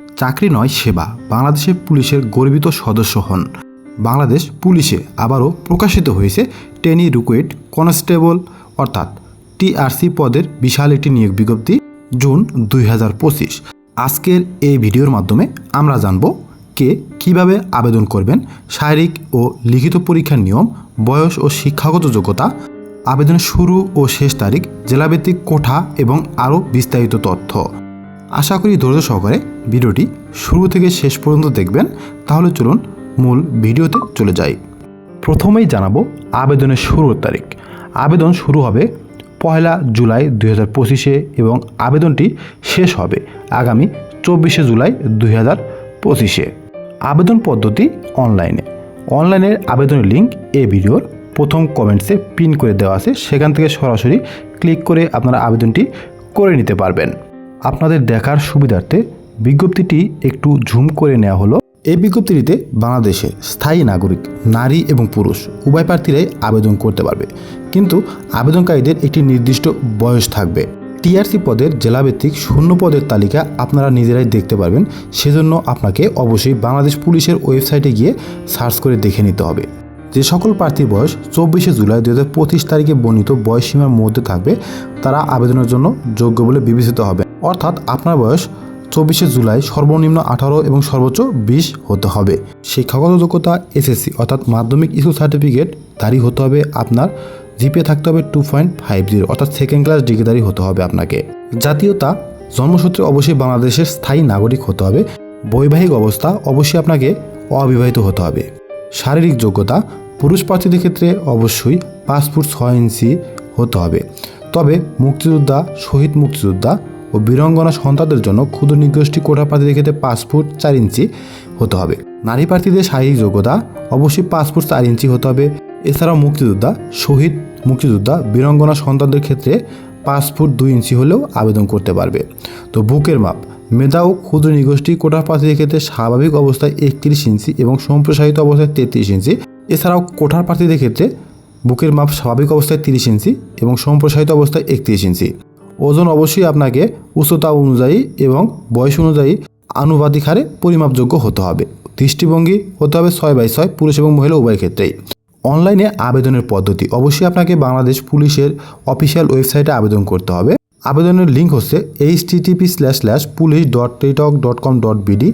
চাকরি নয়, সেবা। বাংলাদেশের পুলিশের গর্বিত সদস্য হন। বাংলাদেশ পুলিশে আবারও প্রকাশিত হয়েছে টেনি রুকুয়েট কনস্টেবল, অর্থাৎ টিআরসি পদের বিশাল একটি নিয়োগ বিজ্ঞপ্তি, জুন দুই হাজার পঁচিশ। আজকের এই ভিডিওর মাধ্যমে আমরা জানব কে কীভাবে আবেদন করবেন, শারীরিক ও লিখিত পরীক্ষার নিয়ম, বয়স ও শিক্ষাগত যোগ্যতা, আবেদনের শুরু ও শেষ তারিখ, জেলাভিত্তিক কোঠা এবং আরও বিস্তারিত তথ্য। আশা করি ধৈর্য সহকারে ভিডিওটি শুরু থেকে শেষ পর্যন্ত দেখবেন, তাহলে চলুন মূল ভিডিওতে চলে যাই। প্রথমেই জানাব আবেদনের শুরুর তারিখ। আবেদন শুরু হবে পয়লা জুলাই দুই হাজার পঁচিশে এবং আবেদনটি শেষ হবে আগামী চব্বিশে জুলাই দুই হাজার পঁচিশে। আবেদন পদ্ধতি অনলাইনে। অনলাইনের আবেদনের লিঙ্ক এই ভিডিওর প্রথম কমেন্টসে পিন করে দেওয়া আছে, সেখান থেকে সরাসরি ক্লিক করে আপনারা আবেদনটি করে নিতে পারবেন। আপনাদের দেখার সুবিধার্থে বিজ্ঞপ্তিটি একটু ঝুম করে নেওয়া হলো। এই বিজ্ঞপ্তিটিতে বাংলাদেশে স্থায়ী নাগরিক, নারী এবং পুরুষ উভয় প্রার্থীরাই আবেদন করতে পারবে। কিন্তু আবেদনকারীদের একটি নির্দিষ্ট বয়স থাকবে। টিআরসি পদের জেলাভিত্তিক শূন্য পদের তালিকা আপনারা নিজেরাই দেখতে পারবেন। সেজন্য আপনাকে অবশ্যই বাংলাদেশ পুলিশের ওয়েবসাইটে গিয়ে সার্চ করে দেখে নিতে হবে। যে সকল প্রার্থীর বয়স চব্বিশে জুলাই দু হাজার পঁচিশ তারিখে বর্ণিত বয়সসীমার মধ্যে থাকবে, তারা আবেদনের জন্য যোগ্য বলে বিবেচিত হবে। অর্থাৎ আপনার বয়স চব্বিশে জুলাই সর্বনিম্ন আঠারো এবং সর্বোচ্চ বিশ হতে হবে। শিক্ষাগত যোগ্যতা এসএসসি অর্থাৎ মাধ্যমিক স্কুল সার্টিফিকেট দাঁড়ি হতে হবে আপনার। জিপিএ থাকতে হবে টু পয়েন্ট ফাইভ জিরো অর্থাৎ সেকেন্ড ক্লাস ডিগ্রিদারি হতে হবে আপনাকে। জাতীয়তা, জন্মসূত্রে অবশ্যই বাংলাদেশের স্থায়ী নাগরিক হতে হবে। বৈবাহিক অবস্থা, অবশ্যই আপনাকে অবিবাহিত হতে হবে। শারীরিক যোগ্যতা, পুরুষ প্রার্থীদের ক্ষেত্রে অবশ্যই পাঁচ ফুট ছয় ইঞ্চি হতে হবে। তবে মুক্তিযোদ্ধা, শহীদ মুক্তিযোদ্ধা ও বীরঙ্গনা সন্তানদের জন্য ক্ষুদ্র নিগোষ্ঠী কোটা প্রার্থীদের ক্ষেত্রে পাঁচ ফুট চার ইঞ্চি হতে হবে। নারী প্রার্থীদের শারীরিক যোগ্যতা, অবশ্যই পাঁচ ফুট চার ইঞ্চি হতে হবে। এছাড়াও মুক্তিযোদ্ধা, শহীদ মুক্তিযোদ্ধা বীরঙ্গনা সন্তানদের ক্ষেত্রে পাঁচ ফুট দুই ইঞ্চি হলেও আবেদন করতে পারবে। তো বুকের মাপ, মেধা ও ক্ষুদ্র নিগোষ্ঠী কোটা প্রার্থীদের ক্ষেত্রে স্বাভাবিক অবস্থায় একত্রিশ ইঞ্চি এবং সম্প্রসারিত অবস্থায় তেত্রিশ ইঞ্চি। এছাড়াও কোঠার প্রার্থীদের ক্ষেত্রে বুকের মাপ স্বাভাবিক অবস্থায় তিরিশ ইঞ্চি এবং সম্প্রসারিত অবস্থায় একত্রিশ ইঞ্চি। ওজন অবশ্যই আপনাকে উচ্চতা অনুযায়ী এবং বয়স অনুযায়ী আনুপাতিক হারে পরিমাপযোগ্য হতে হবে। দৃষ্টিভঙ্গি হতে হবে ছয় বাই ছয় পুরুষ এবং মহিলা উভয় ক্ষেত্রেই। অনলাইনে আবেদনের পদ্ধতি, অবশ্যই আপনাকে বাংলাদেশ পুলিশের অফিসিয়াল ওয়েবসাইটে আবেদন করতে হবে। আবেদনের লিঙ্ক হচ্ছে H TTP slash slash police dot টেটক dot com dot BD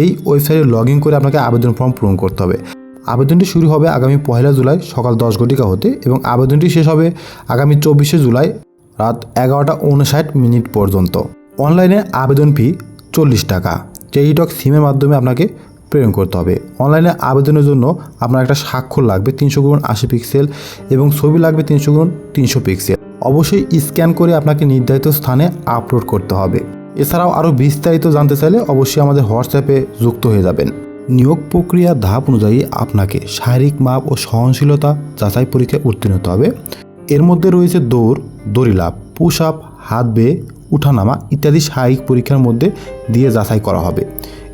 এই ওয়েবসাইটে লগ ইন করে আপনাকে আবেদন ফর্ম পূরণ করতে হবে। আবেদনটি শুরু হবে আগামী পয়লা জুলাই সকাল দশ ঘটিকা হতে এবং আবেদনটি শেষ হবে আগামী চব্বিশে জুলাই রাত এগারোটা উনষাট মিনিট পর্যন্ত। অনলাইনে আবেদন ফি চল্লিশ টাকা। টেলিটক সিমের মাধ্যমে আপনাকে প্রেরণ করতে হবে। অনলাইনে আবেদনের জন্য আপনার একটা স্বাক্ষর লাগবে তিনশো গুণ আশি পিক্সেল এবং ছবি লাগবে তিনশো গুণ তিনশো পিক্সেল অবশ্যই স্ক্যান করে আপনাকে নির্ধারিত স্থানে আপলোড করতে হবে। এছাড়াও আরও বিস্তারিত জানতে চাইলে অবশ্যই আমাদের হোয়াটসঅ্যাপে যুক্ত হয়ে যাবেন। নিয়োগ প্রক্রিয়া ধাপ অনুযায়ী আপনাকে শারীরিক মাপ ও সহনশীলতা যাচাই পরীক্ষায় উত্তীর্ণ হতে হবে। এর মধ্যে রয়েছে দৌড় দড়িলাভ পুশ আপ হাত বেয়ে উঠানামা ইত্যাদি শারীরিক পরীক্ষার মধ্যে দিয়ে যাচাই করা হবে।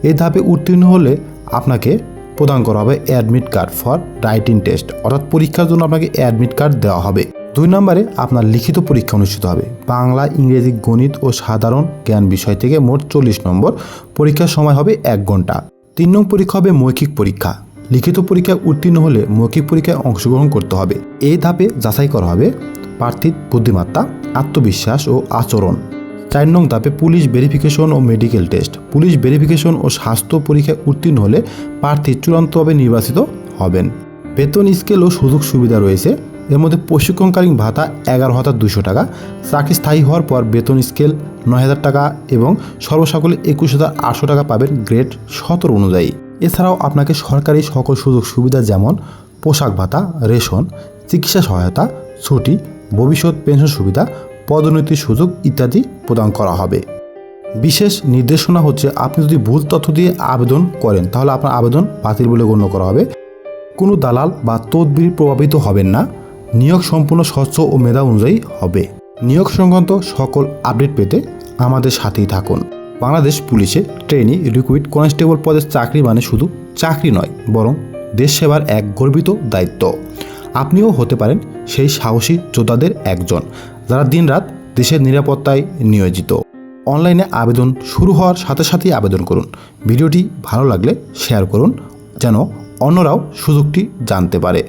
এই ধাপে উত্তীর্ণ হলে আপনাকে প্রদান করা হবে admit card for writing test অর্থাৎ পরীক্ষার জন্য আপনাকে অ্যাডমিট কার্ড দেওয়া হবে। দুই নম্বরে আপনার লিখিত পরীক্ষা অনুষ্ঠিত হবে। বাংলা, ইংরেজি, গণিত ও সাধারণ জ্ঞান বিষয় থেকে মোট চল্লিশ নম্বর, পরীক্ষার সময় হবে এক ঘণ্টা। তিন নং পরীক্ষা হবে মৌখিক পরীক্ষা। লিখিত পরীক্ষায় উত্তীর্ণ হলে মৌখিক পরীক্ষায় অংশগ্রহণ করতে হবে। এই ধাপে যাচাই করা হবে প্রার্থীর বুদ্ধিমত্তা, আত্মবিশ্বাস ও আচরণ। চার নং ধাপে পুলিশ ভেরিফিকেশন ও মেডিকেল টেস্ট। পুলিশ ভেরিফিকেশন ও স্বাস্থ্য পরীক্ষায় উত্তীর্ণ হলে প্রার্থী চূড়ান্তভাবে নির্বাচিত হবেন। বেতন, স্কেল ও সুযোগ সুবিধা রয়েছে। এর মধ্যে প্রশিক্ষণকালীন ভাতা এগারো হাজার দুশো টাকা, চাকরি স্থায়ী হওয়ার পর বেতন স্কেল নয় হাজার টাকা এবং সর্বসকলে একুশ হাজার আটশো টাকা পাবেন গ্রেড সতেরো অনুযায়ী। এছাড়াও আপনাকে সরকারি সকল সুযোগ সুবিধা যেমন পোশাক ভাতা, রেশন, চিকিৎসা সহায়তা, ছুটি, ভবিষ্যৎ পেনশন সুবিধা, পদোন্নতির সুযোগ ইত্যাদি প্রদান করা হবে। বিশেষ নির্দেশনা হচ্ছে আপনি যদি ভুল তথ্য দিয়ে আবেদন করেন, তাহলে আপনার আবেদন বাতিল বলে গণ্য করা হবে। কোনো দালাল বা তদবির প্রভাবিত হবেন না। নিয়োগ সম্পূর্ণ স্বচ্ছ ও মেধা অনুযায়ী হবে। নিয়োগ সংক্রান্ত সকল আপডেট পেতে আমাদের সাথেই থাকুন। বাংলাদেশ পুলিশে ট্রেনি রিক্রুইট কনস্টেবল পদের চাকরি মানে শুধু চাকরি নয়, বরং দেশ সেবার এক গর্বিত দায়িত্ব। আপনিও হতে পারেন সেই সাহসী যোদ্ধাদের একজন, যারা দিনরাত দেশের নিরাপত্তায় নিয়োজিত। অনলাইনে আবেদন শুরু হওয়ার সাথে সাথেই আবেদন করুন। ভিডিওটি ভালো লাগলে শেয়ার করুন, যেন অন্যরাও সুযোগটি জানতে পারে।